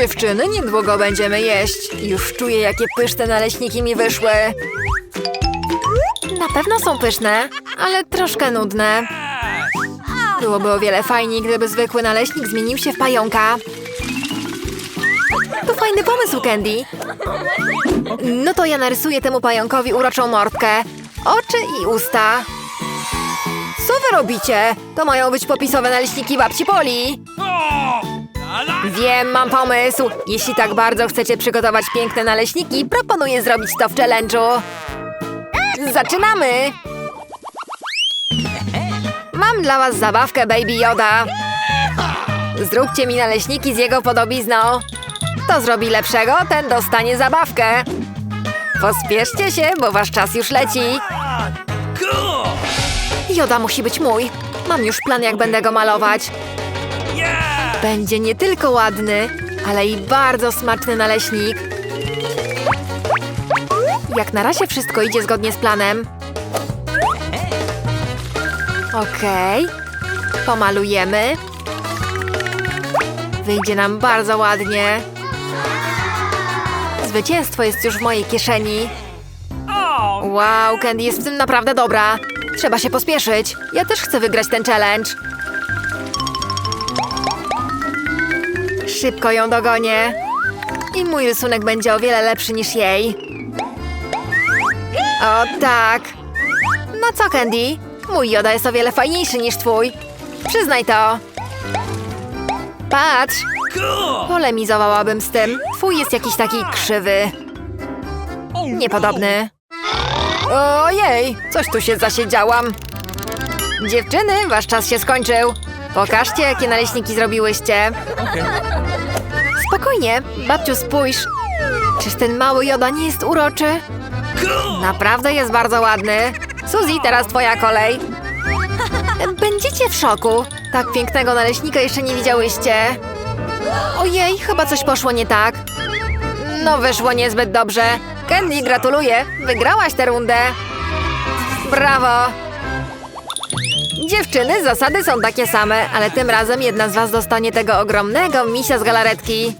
Dziewczyny, niedługo będziemy jeść. Już czuję, jakie pyszne naleśniki mi wyszły. Na pewno są pyszne, ale troszkę nudne. Byłoby o wiele fajniej, gdyby zwykły naleśnik zmienił się w pająka. To fajny pomysł, Candy. No to ja narysuję temu pająkowi uroczą mordkę. Oczy i usta. Co wy robicie? To mają być popisowe naleśniki babci Poli. Wiem, mam pomysł. Jeśli tak bardzo chcecie przygotować piękne naleśniki, proponuję zrobić to w challenge'u. Zaczynamy! Mam dla was zabawkę Baby Yoda. Zróbcie mi naleśniki z jego podobizną. Kto zrobi lepszego, ten dostanie zabawkę. Pospieszcie się, bo wasz czas już leci. Joda musi być mój. Mam już plan, jak będę go malować. Będzie nie tylko ładny, ale i bardzo smaczny naleśnik. Jak na razie wszystko idzie zgodnie z planem. Okej. Pomalujemy. Wyjdzie nam bardzo ładnie. Zwycięstwo jest już w mojej kieszeni. Wow, Candy jest w tym naprawdę dobra. Trzeba się pospieszyć. Ja też chcę wygrać ten challenge. Szybko ją dogonię. I mój rysunek będzie o wiele lepszy niż jej. O tak. No co, Candy? Mój Joda jest o wiele fajniejszy niż twój. Przyznaj to. Patrz, polemizowałabym z tym. Twój jest jakiś taki krzywy. Niepodobny. Ojej, coś tu się zasiedziałam. Dziewczyny, wasz czas się skończył. Pokażcie, jakie naleśniki zrobiłyście. Spokojnie, babciu, spójrz. Czyż ten mały Joda nie jest uroczy? Naprawdę jest bardzo ładny. Suzy, teraz twoja kolej. Będziecie w szoku. Tak pięknego naleśnika jeszcze nie widziałyście. Ojej, chyba coś poszło nie tak. No, wyszło niezbyt dobrze. Candy, gratuluję. Wygrałaś tę rundę. Brawo. Dziewczyny, zasady są takie same, ale tym razem jedna z was dostanie tego ogromnego misia z galaretki.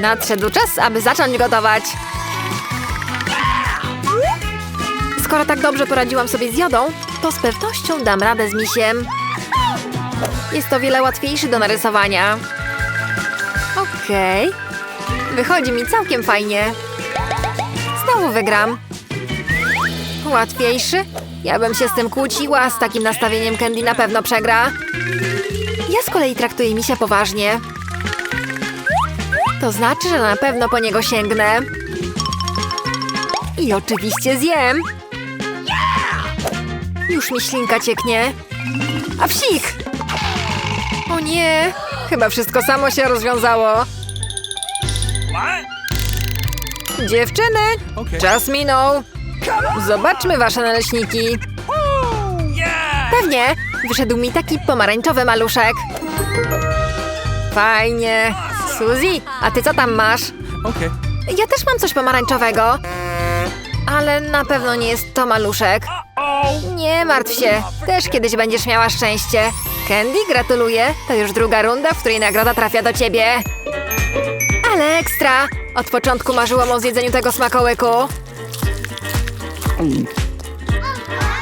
Nadszedł czas, aby zacząć gotować. Skoro tak dobrze poradziłam sobie z jodą, to z pewnością dam radę z misiem. Jest o wiele łatwiejszy do narysowania. Okej. Wychodzi mi całkiem fajnie. Znowu wygram. Łatwiejszy? Ja bym się z tym kłóciła, z takim nastawieniem Candy na pewno przegra. Ja z kolei traktuję misia poważnie. To znaczy, że na pewno po niego sięgnę. I oczywiście zjem. Już mi ślinka cieknie. A psik! O nie! Chyba wszystko samo się rozwiązało. Dziewczyny, czas minął. Zobaczmy wasze naleśniki. Pewnie, wyszedł mi taki pomarańczowy maluszek. Fajnie. Suzy, a ty co tam masz? Okay. Ja też mam coś pomarańczowego. Ale na pewno nie jest to maluszek. Nie martw się, też kiedyś będziesz miała szczęście. Candy, gratuluję. To już druga runda, w której nagroda trafia do ciebie. Ale ekstra! Od początku marzyłam o zjedzeniu tego smakołyku.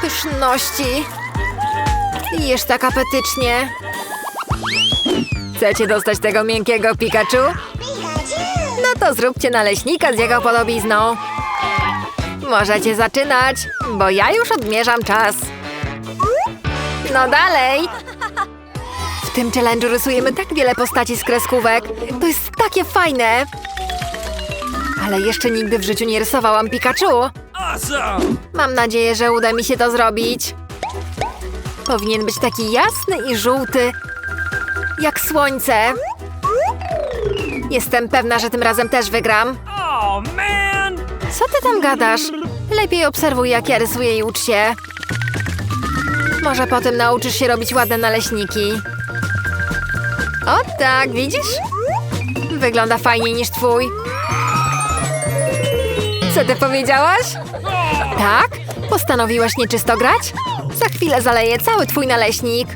Pyszności. Jesz tak apetycznie. Chcecie dostać tego miękkiego Pikachu? No to zróbcie naleśnika z jego podobizną. Możecie zaczynać, bo ja już odmierzam czas. No dalej! W tym challenge'u rysujemy tak wiele postaci z kreskówek. To jest takie fajne! Ale jeszcze nigdy w życiu nie rysowałam Pikachu. Mam nadzieję, że uda mi się to zrobić. Powinien być taki jasny i żółty, jak słońce. Jestem pewna, że tym razem też wygram. Oh, man! Co ty tam gadasz? Lepiej obserwuj, jak ja rysuję i ucz się. Może potem nauczysz się robić ładne naleśniki. O tak, widzisz? Wygląda fajniej niż twój. Co ty powiedziałaś? Tak? Postanowiłaś nieczysto grać? Za chwilę zaleję cały twój naleśnik.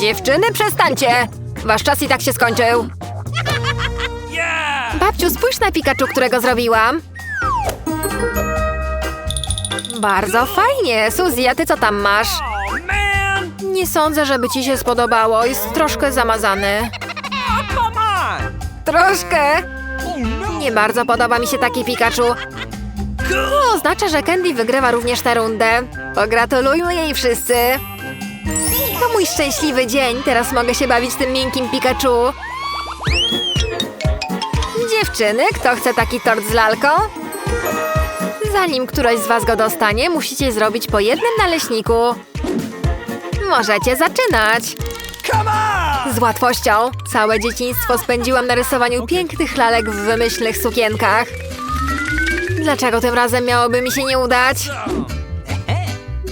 Dziewczyny, przestańcie! Wasz czas i tak się skończył. Babciu, spójrz na Pikachu, którego zrobiłam. Bardzo fajnie. Suzy, a ty co tam masz? Oh! Nie sądzę, żeby ci się spodobało. Jest troszkę zamazany. On! Troszkę. Nie bardzo podoba mi się taki Pikachu. To oznacza, że Candy wygrywa również tę rundę. Pogratulujmy jej wszyscy. To mój szczęśliwy dzień. Teraz mogę się bawić tym miękkim Pikachu. Dziewczyny, kto chce taki tort z lalką? Zanim któraś z was go dostanie, musicie zrobić po jednym naleśniku. Możecie zaczynać. Come on! Z łatwością. Całe dzieciństwo spędziłam na rysowaniu pięknych lalek w wymyślnych sukienkach. Dlaczego tym razem miałoby mi się nie udać?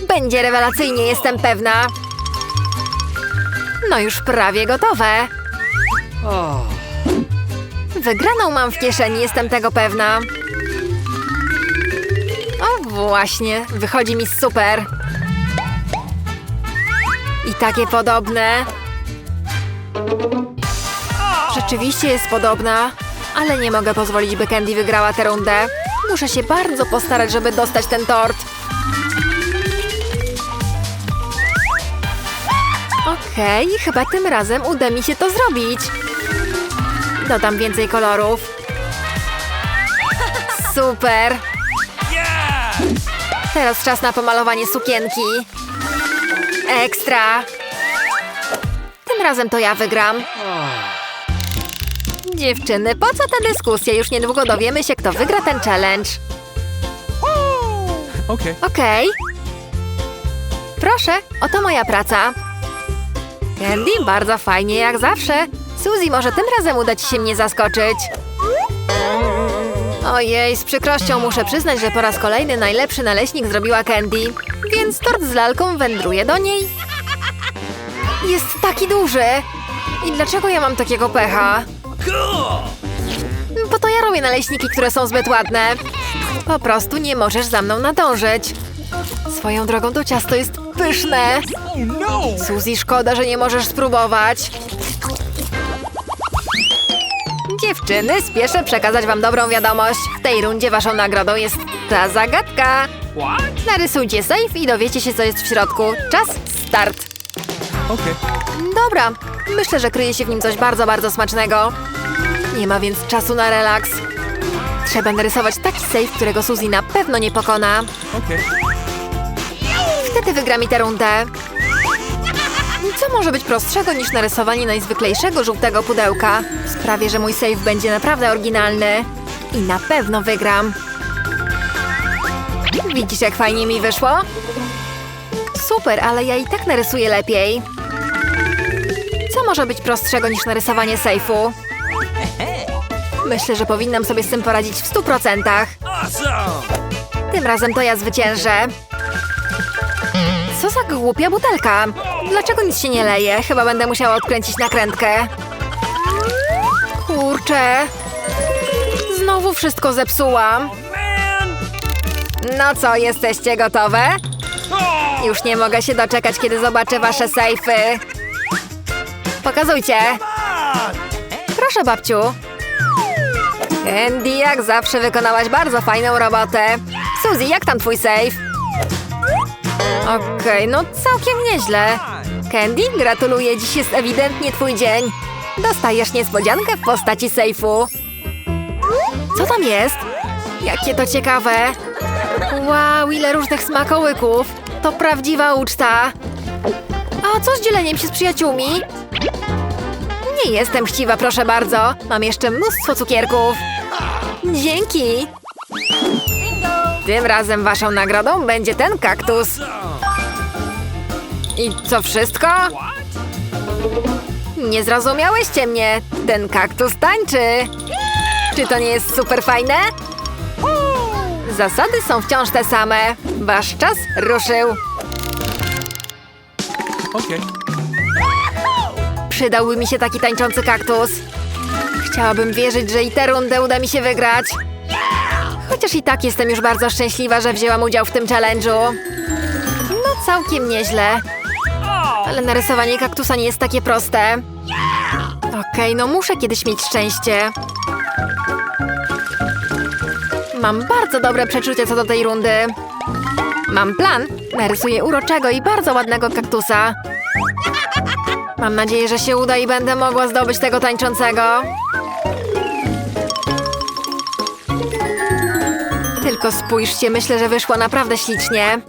Będzie rewelacyjnie, jestem pewna. No już prawie gotowe. Wygraną mam w kieszeni, jestem tego pewna. O właśnie, wychodzi mi super. I takie podobne. Rzeczywiście jest podobna, ale nie mogę pozwolić, by Candy wygrała tę rundę. Muszę się bardzo postarać, żeby dostać ten tort. Okej, chyba tym razem uda mi się to zrobić. Dodam więcej kolorów. Super! Teraz czas na pomalowanie sukienki. Ekstra! Tym razem to ja wygram. Dziewczyny, po co ta dyskusja? Już niedługo dowiemy się, kto wygra ten challenge. Okay. Okej. Proszę, oto moja praca. Candy, bardzo fajnie jak zawsze. Suzy, może tym razem uda ci się mnie zaskoczyć. Ojej, z przykrością muszę przyznać, że po raz kolejny najlepszy naleśnik zrobiła Candy, więc tort z lalką wędruje do niej. Jest taki duży! I dlaczego ja mam takiego pecha? Bo to ja robię naleśniki, które są zbyt ładne. Po prostu nie możesz za mną nadążyć. Swoją drogą to ciasto jest pyszne. Suzy, szkoda, że nie możesz spróbować. Dziewczyny, spieszę przekazać wam dobrą wiadomość. W tej rundzie waszą nagrodą jest ta zagadka. Narysujcie safe i dowiecie się, co jest w środku. Czas, start. Okay. Dobra, myślę, że kryje się w nim coś bardzo, bardzo smacznego. Nie ma więc czasu na relaks. Trzeba narysować taki safe, którego Suzy na pewno nie pokona. Okay. Wtedy wygra mi tę rundę. Co może być prostszego niż narysowanie najzwyklejszego żółtego pudełka? Sprawię, że mój safe będzie naprawdę oryginalny. I na pewno wygram. Widzisz, jak fajnie mi wyszło? Super, ale ja i tak narysuję lepiej. Może być prostszego niż narysowanie sejfu? Myślę, że powinnam sobie z tym poradzić w stu procentach. Tym razem to ja zwyciężę. Co za głupia butelka? Dlaczego nic się nie leje? Chyba będę musiała odkręcić nakrętkę. Kurczę. Znowu wszystko zepsułam. No co, jesteście gotowe? Już nie mogę się doczekać, kiedy zobaczę wasze sejfy. Pokazujcie. Proszę, babciu. Andy, jak zawsze wykonałaś bardzo fajną robotę. Suzy, jak tam twój safe? Okej, no całkiem nieźle. Candy, gratuluję, dziś jest ewidentnie twój dzień. Dostajesz niespodziankę w postaci sejfu. Co tam jest? Jakie to ciekawe. Wow, ile różnych smakołyków. To prawdziwa uczta. A co z dzieleniem się z przyjaciółmi? Nie jestem chciwa, proszę bardzo. Mam jeszcze mnóstwo cukierków. Dzięki. Tym razem waszą nagrodą będzie ten kaktus. I co wszystko? Nie zrozumiałyście mnie. Ten kaktus tańczy. Czy to nie jest super fajne? Zasady są wciąż te same. Wasz czas ruszył. Okay. Przydałby mi się taki tańczący kaktus. Chciałabym wierzyć, że i tę rundę uda mi się wygrać. Chociaż i tak jestem już bardzo szczęśliwa, że wzięłam udział w tym challenge'u. No całkiem nieźle. Ale narysowanie kaktusa nie jest takie proste. Okej, no muszę kiedyś mieć szczęście. Mam bardzo dobre przeczucie co do tej rundy. Mam plan. Narysuję uroczego i bardzo ładnego kaktusa. Mam nadzieję, że się uda i będę mogła zdobyć tego tańczącego. Tylko spójrzcie, myślę, że wyszło naprawdę ślicznie.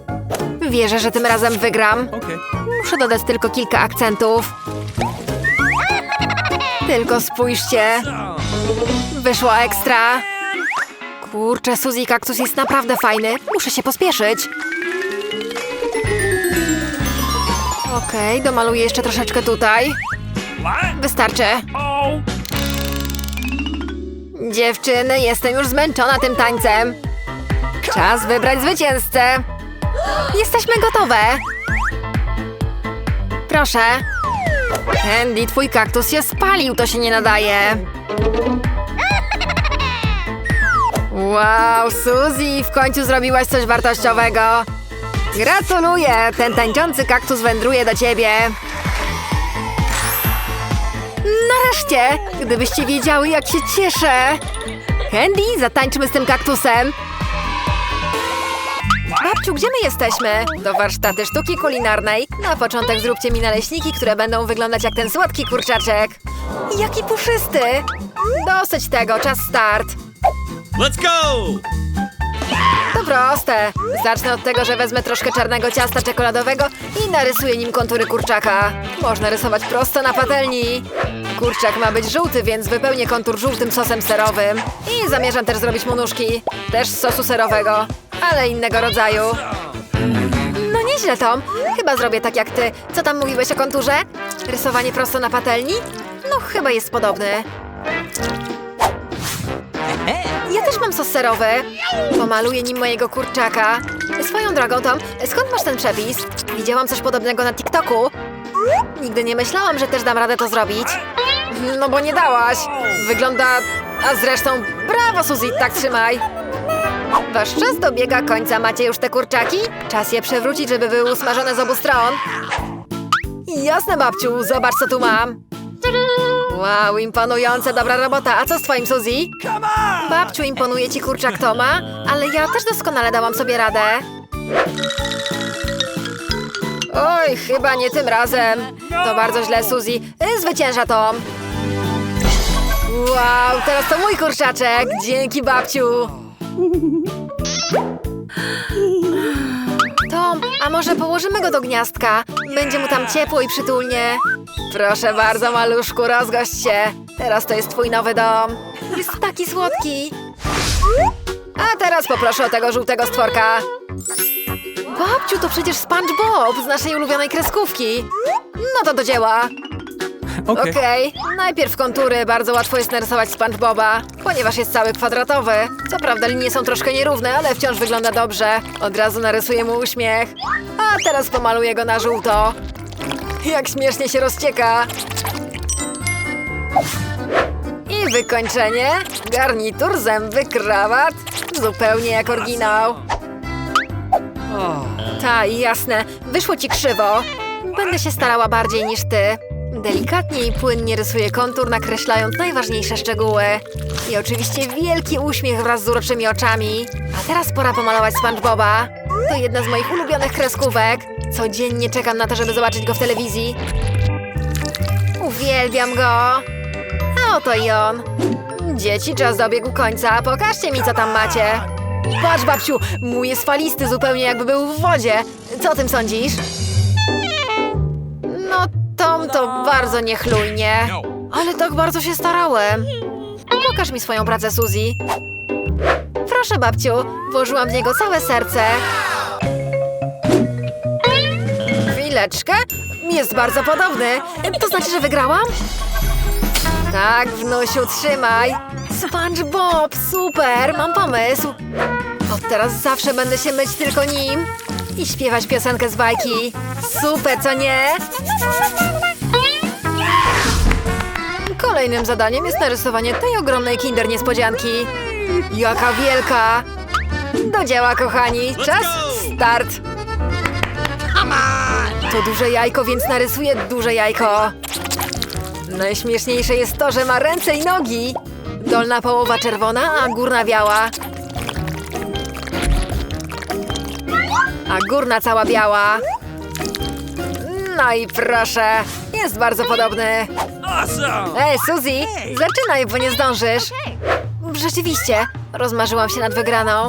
Wierzę, że tym razem wygram. Okay. Muszę dodać tylko kilka akcentów. Tylko spójrzcie. Wyszło ekstra. Kurczę, Suzy kaktus jest naprawdę fajny. Muszę się pospieszyć. Okej, domaluję jeszcze troszeczkę tutaj. Wystarczy. Oh. Dziewczyny, jestem już zmęczona tym tańcem. Czas wybrać zwycięzcę. Jesteśmy gotowe. Proszę. Andy, twój kaktus się spalił, to się nie nadaje. Wow, Suzy, w końcu zrobiłaś coś wartościowego. Gratuluję, ten tańczący kaktus wędruje do ciebie. Nareszcie! Gdybyście wiedziały, jak się cieszę! Candy, zatańczmy z tym kaktusem! Babciu, gdzie my jesteśmy? Do warsztaty sztuki kulinarnej. Na początek zróbcie mi naleśniki, które będą wyglądać jak ten słodki kurczaczek. Jaki puszysty! Dosyć tego, czas start. Let's go! Proste. Zacznę od tego, że wezmę troszkę czarnego ciasta czekoladowego i narysuję nim kontury kurczaka. Można rysować prosto na patelni. Kurczak ma być żółty, więc wypełnię kontur żółtym sosem serowym. I zamierzam też zrobić mu nóżki. Też z sosu serowego, ale innego rodzaju. No nieźle, Tom. Chyba zrobię tak jak ty. Co tam mówiłeś o konturze? Rysowanie prosto na patelni? No chyba jest podobny. Ja też mam sos serowy. Pomaluję nim mojego kurczaka. Swoją drogą, Tom, skąd masz ten przepis? Widziałam coś podobnego na TikToku. Nigdy nie myślałam, że też dam radę to zrobić. No bo nie dałaś. Wygląda... A zresztą, brawo Suzy, tak trzymaj. Wasz czas dobiega końca. Macie już te kurczaki? Czas je przewrócić, żeby były usmażone z obu stron. Jasne, babciu, zobacz co tu mam. Wow, imponujące, dobra robota. A co z twoim Suzy? Babciu, imponuje ci kurczak Toma, ale ja też doskonale dałam sobie radę. Oj, chyba nie tym razem. To bardzo źle, Suzy. Y, Zwycięża Tom. Wow, teraz to mój kurczaczek. Dzięki, babciu. Tom, a może położymy go do gniazdka? Będzie mu tam ciepło i przytulnie. Proszę bardzo, maluszku, rozgość się. Teraz to jest twój nowy dom. Jest taki słodki. A teraz poproszę o tego żółtego stworka. Babciu, to przecież SpongeBob z naszej ulubionej kreskówki. No to do dzieła. Okay. Okej, najpierw kontury. Bardzo łatwo jest narysować SpongeBoba, ponieważ jest cały kwadratowy. Co prawda linie są troszkę nierówne, ale wciąż wygląda dobrze. Od razu narysuję mu uśmiech. A teraz pomaluję go na żółto. Jak śmiesznie się rozcieka. I wykończenie. Garnitur, zęby, krawat. Zupełnie jak oryginał. Ta, jasne. Wyszło ci krzywo. Będę się starała bardziej niż ty. Delikatnie i płynnie rysuję kontur, nakreślając najważniejsze szczegóły. I oczywiście wielki uśmiech wraz z uroczymi oczami. A teraz pora pomalować SpongeBoba. To jedna z moich ulubionych kreskówek. Codziennie czekam na to, żeby zobaczyć go w telewizji. Uwielbiam go. A oto i on. Dzieci, czas dobiegł końca. Pokażcie mi, co tam macie. Patrz, babciu, mój jest falisty, zupełnie jakby był w wodzie. Co o tym sądzisz? No, Tom, to bardzo niechlujnie. Ale tak bardzo się starałem. Pokaż mi swoją pracę, Suzy. Proszę, babciu, włożyłam w niego całe serce. Chwileczkę. Jest bardzo podobny. To znaczy, że wygrałam? Tak, wnusiu, trzymaj. SpongeBob, super, mam pomysł. Od teraz zawsze będę się myć tylko nim i śpiewać piosenkę z bajki. Super, co nie? Kolejnym zadaniem jest narysowanie tej ogromnej kinder niespodzianki. Jaka wielka! Do dzieła, kochani. Czas start. To duże jajko, więc narysuję duże jajko. Najśmieszniejsze jest to, że ma ręce i nogi. Dolna połowa czerwona, a górna biała. A górna cała biała. No i proszę, jest bardzo podobny. Ej, Suzy, zaczynaj, bo nie zdążysz. Rzeczywiście, rozmarzyłam się nad wygraną,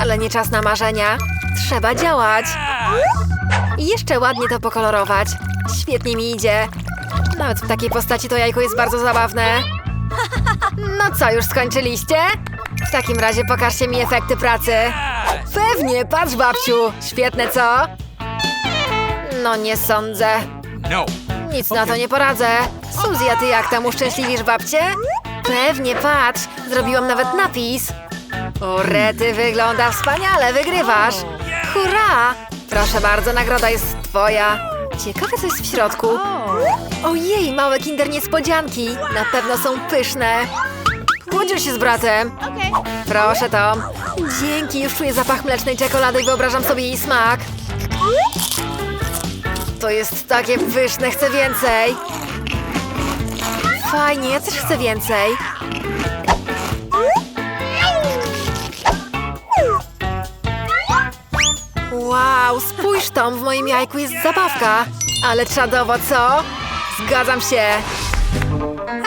ale nie czas na marzenia. Trzeba działać. I jeszcze ładnie to pokolorować. Świetnie mi idzie. Nawet w takiej postaci to jajko jest bardzo zabawne. No co, już skończyliście? W takim razie pokażcie mi efekty pracy. Pewnie, patrz babciu. Świetne, co? No nie sądzę. No. Nic na to nie poradzę. Suzy, a ty jak tam uszczęśliwisz babcię? Pewnie, patrz. Zrobiłam nawet napis. O, Rety, wygląda wspaniale, wygrywasz. Hurra! Proszę bardzo, nagroda jest twoja. Ciekawe, co jest w środku. Ojej, małe kinder niespodzianki. Na pewno są pyszne. Podziel się z bratem. Proszę, Tom. Dzięki, już czuję zapach mlecznej czekolady i wyobrażam sobie jej smak. To jest takie pyszne, chcę więcej. Fajnie, ja też chcę więcej. Wow, spójrz Tom, w moim jajku jest zabawka. Ale czadowo, co? Zgadzam się.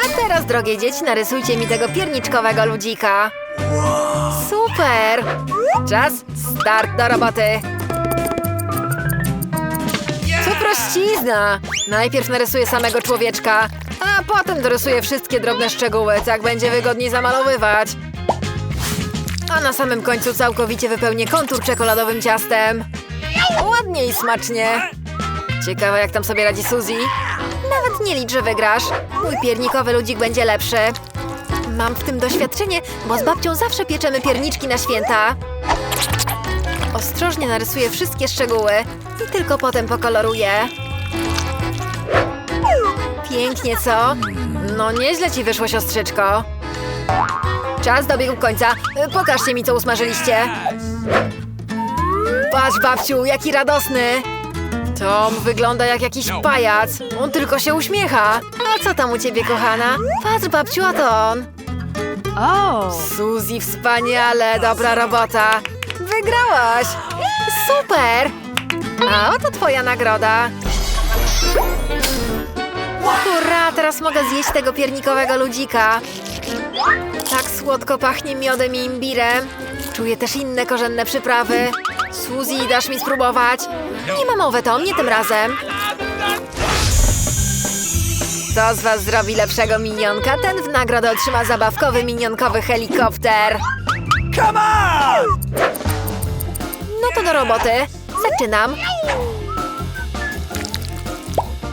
A teraz, drogie dzieci, narysujcie mi tego pierniczkowego ludzika. Super! Czas, start do roboty. To prościzna! Najpierw narysuję samego człowieczka, a potem dorysuję wszystkie drobne szczegóły, tak będzie wygodniej zamalowywać. A na samym końcu całkowicie wypełnię kontur czekoladowym ciastem. Ładnie i smacznie. Ciekawe jak tam sobie radzi Suzy. Nawet nie licz, że wygrasz. Mój piernikowy ludzik będzie lepszy. Mam w tym doświadczenie, bo z babcią zawsze pieczemy pierniczki na święta. Ostrożnie narysuję wszystkie szczegóły i tylko potem pokoloruję. Pięknie, co? No nieźle ci wyszło, siostrzyczko. Czas dobiegł końca. Y, Pokażcie mi, co usmażyliście. Patrz, babciu, jaki radosny. Tom wygląda jak jakiś pajac. On tylko się uśmiecha. A co tam u ciebie, kochana? Patrz, babciu, a to on. Oh. Suzy, wspaniale, dobra robota. Wygrałaś! Super! A oto twoja nagroda. Hurra, teraz mogę zjeść tego piernikowego ludzika. Tak słodko pachnie miodem i imbirem. Czuję też inne korzenne przyprawy. Suzy, dasz mi spróbować? Nie ma mowy, to mnie tym razem. Kto z was zrobi lepszego minionka, ten w nagrodę otrzyma zabawkowy minionkowy helikopter. Come on! No to do roboty. Zaczynam.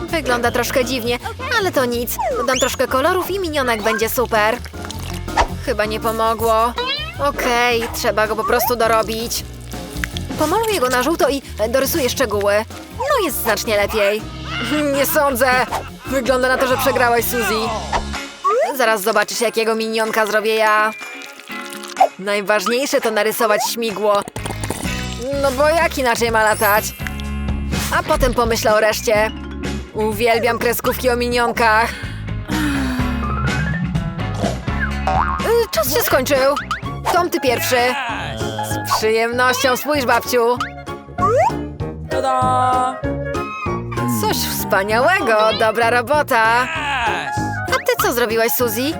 Wygląda troszkę dziwnie, ale to nic. Dodam troszkę kolorów i minionek będzie super. Chyba nie pomogło. Okej, trzeba go po prostu dorobić. Pomaluję go na żółto i dorysuję szczegóły. No jest znacznie lepiej. Nie sądzę. Wygląda na to, że przegrałaś, Suzy. Zaraz zobaczysz, jakiego minionka zrobię ja. Najważniejsze to narysować śmigło. No bo jak inaczej ma latać? A potem pomyślę o reszcie. Uwielbiam kreskówki o minionkach. Czas się skończył. Tom, ty pierwszy. Z przyjemnością, spójrz, babciu. Ta-da! Coś wspaniałego, dobra robota. A ty co zrobiłaś, Suzy?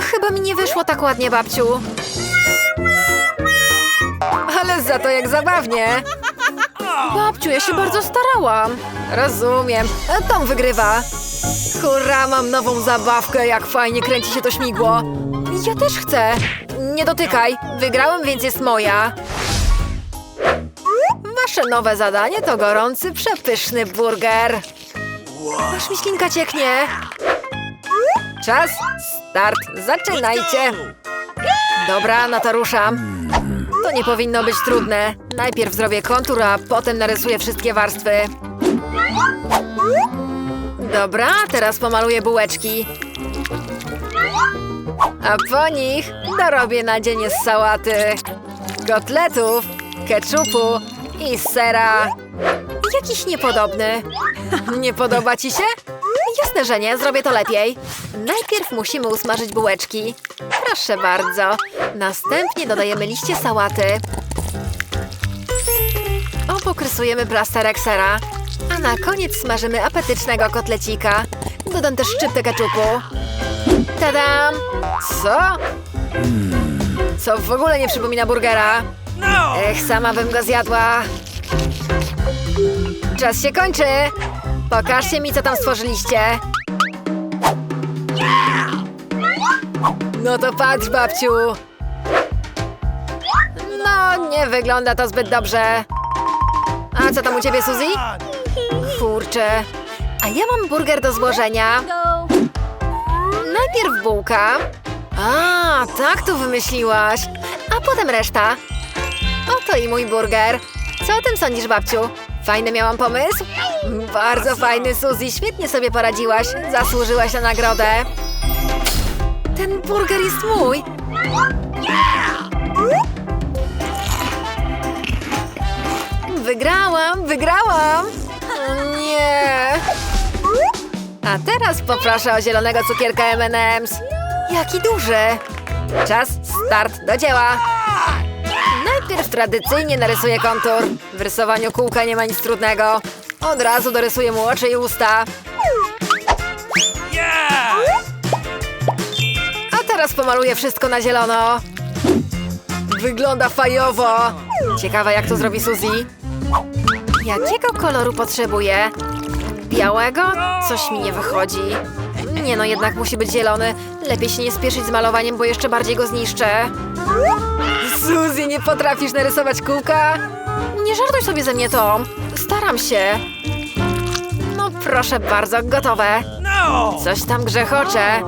Chyba mi nie wyszło tak ładnie, babciu. Ale za to jak zabawnie. Babciu, ja się bardzo starałam. Rozumiem. E, Tom wygrywa. Hurra, mam nową zabawkę, jak fajnie kręci się to śmigło. Ja też chcę. Nie dotykaj. Wygrałem, więc jest moja. Wasze nowe zadanie to gorący, przepyszny burger. Aż mi ślinka cieknie. Czas, start, zaczynajcie. Dobra, no to ruszam. To nie powinno być trudne. Najpierw zrobię kontur, a potem narysuję wszystkie warstwy. Dobra, teraz pomaluję bułeczki. A po nich dorobię nadzienie z sałaty, kotletów, keczupu i sera. Jakiś niepodobny. Nie podoba ci się? Jasne, że nie, zrobię to lepiej. Najpierw musimy usmażyć bułeczki. Proszę bardzo. Następnie dodajemy liście sałaty. Obok rysujemy plasterek sera. A na koniec smażymy apetycznego kotlecika. Dodam też szczyptę keczupu. Tadam! Co? Co w ogóle nie przypomina burgera? No! Ech, sama bym go zjadła. Czas się kończy. Pokażcie mi, co tam stworzyliście. No to patrz, babciu. No, nie wygląda to zbyt dobrze. A co tam u ciebie, Suzy? Kurczę. A ja mam burger do złożenia. Najpierw bułka. A, tak to wymyśliłaś. A potem reszta. Oto i mój burger. Co o tym sądzisz, babciu? Fajny miałam pomysł? Bardzo fajny, Suzy. Świetnie sobie poradziłaś. Zasłużyłaś na nagrodę. Ten burger jest mój. Wygrałam, wygrałam. Nie. A teraz poproszę o zielonego cukierka M&M's. Jaki duży. Czas, start, do dzieła. Najpierw tradycyjnie narysuję kontur. W rysowaniu kółka nie ma nic trudnego. Od razu dorysuję mu oczy i usta. A teraz pomaluję wszystko na zielono. Wygląda fajowo. Ciekawe jak to zrobi Suzy. Jakiego koloru potrzebuję? Białego? Coś mi nie wychodzi. Nie no, jednak musi być zielony. Lepiej się nie spieszyć z malowaniem, bo jeszcze bardziej go zniszczę. Suzy, nie potrafisz narysować kółka? Nie żartuj sobie ze mnie, Tom. Staram się. No proszę bardzo, gotowe. No! Coś tam grzechocze.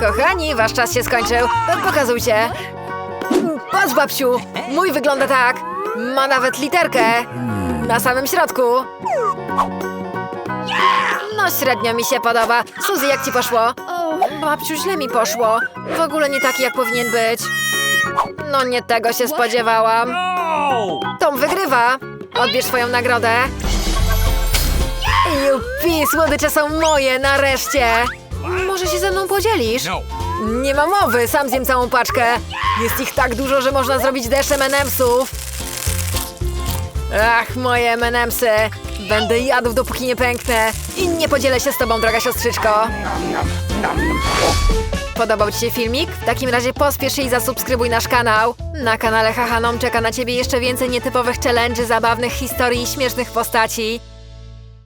Kochani, wasz czas się skończył. Pokazujcie. Patrz, babciu. Mój wygląda tak. Ma nawet literkę. Na samym środku. No średnio mi się podoba. Suzy, jak ci poszło? Babciu, źle mi poszło. W ogóle nie taki, jak powinien być. No nie tego się spodziewałam. Tom wygrywa. Odbierz swoją nagrodę. Jupi, słodycze są moje, nareszcie. Może się ze mną podzielisz? No! Nie ma mowy, sam zjem całą paczkę. Jest ich tak dużo, że można zrobić deszcz M&M'sów. Ach, moje M&M'sy. Będę jadł, dopóki nie pęknę. I nie podzielę się z tobą, droga siostrzyczko. Podobał Ci się filmik? W takim razie pospiesz się i zasubskrybuj nasz kanał. Na kanale Hahanom czeka na Ciebie jeszcze więcej nietypowych challenge'y, zabawnych historii i śmiesznych postaci.